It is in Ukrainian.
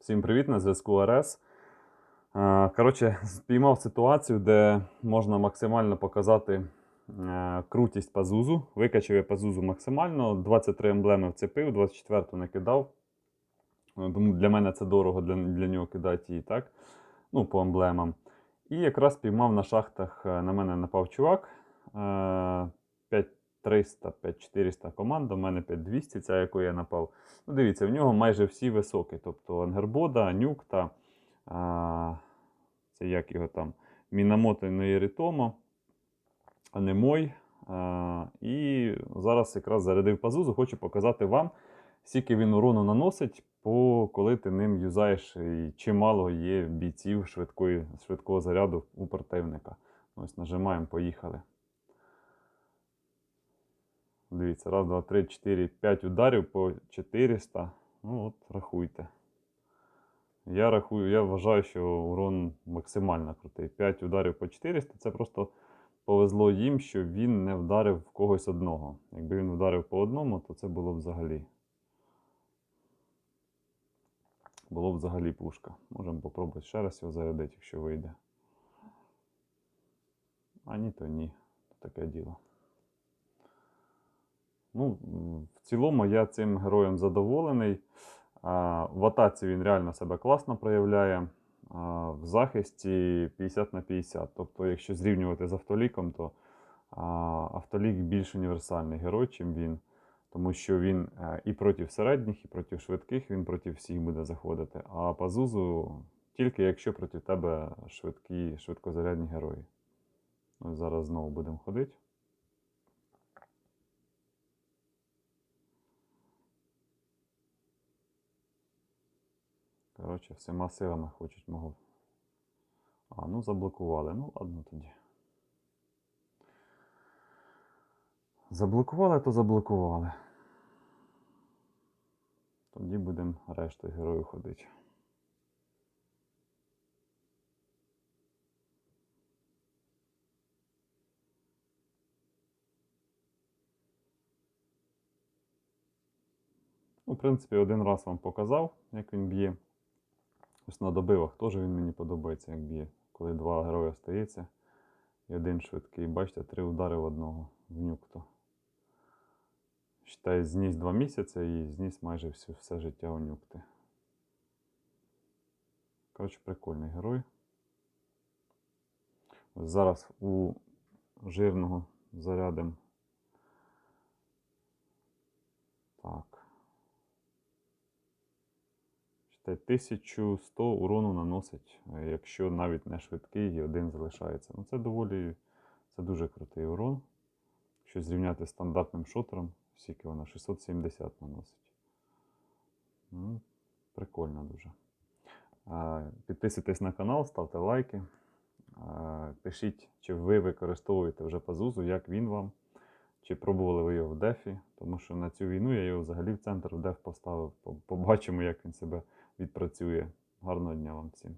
Всім привіт на зв'язку РС. Е, Коротше, спіймав ситуацію, де можна максимально показати е, крутість пазузу. Викачав я пазузу максимально, 23 емблеми вцепив, 24 не кидав. Е, Тому для мене це дорого для, для нього кидати її так. Ну, по емблемам. І якраз піймав на шахтах, на мене напав чувак. Е, 5300, 5400 команда, у мене 5200, ця яку я напав. Ну, дивіться, в нього майже всі високі. Тобто Ангербода, Нюкта, а, це як його там, Мінамото Нейритомо, Анемой. А, і зараз якраз зарядив пазузу, хочу показати вам, скільки він урону наносить, по, коли ти ним юзаєш, і чимало є бійців швидкої, швидкого заряду у противника. Ось нажимаємо, поїхали. Дивіться, раз, два, три, чотири, п'ять ударів по 400. Ну от, рахуйте. Я рахую, я вважаю, що урон максимально крутий. 5 ударів по 400 це просто повезло їм, що він не вдарив в когось одного. Якби він вдарив по одному, то це було б взагалі. Було б взагалі пушка. Можемо попробувати ще раз його зарядити, якщо вийде. А ні, то ні. Таке діло. Ну, в цілому я цим героєм задоволений. В атаці він реально себе класно проявляє. В захисті 50 на 50. Тобто, якщо зрівнювати з автоліком, то автолік більш універсальний герой, чим він. Тому що він е, і проти середніх, і проти швидких, він проти всіх буде заходити. А пазузу тільки якщо проти тебе швидкі, швидкозарядні герої. Ось зараз знову будемо ходити. Коротше, всіма силами хочуть мого. А, ну заблокували. Ну ладно тоді. Заблокували, то заблокували. Тоді будемо рештою герою ходити. Ну, в принципі, один раз вам показав, як він б'є. Ось на добивах теж він мені подобається, як б'є. Коли два герої стається і один швидкий. Бачите, три удари в одного в нюкто. Считай, зніс два місяці і зніс майже все, все життя у нюкти. Коротше, прикольний герой. Ось зараз у жирного зарядом. Так. Читай, 1100 урону наносить, е, якщо навіть не швидкий і один залишається. Ну, це доволі, це дуже крутий урон. Якщо зрівняти з стандартним шотером, скільки вона 670 наносить. Ну, прикольно дуже. Підписуйтесь на канал, ставте лайки. Пишіть, чи ви використовуєте вже пазузу, як він вам, чи пробували ви його в дефі, тому що на цю війну я його взагалі в центр в деф поставив. По- Побачимо, як він себе відпрацює. Гарного дня вам всім.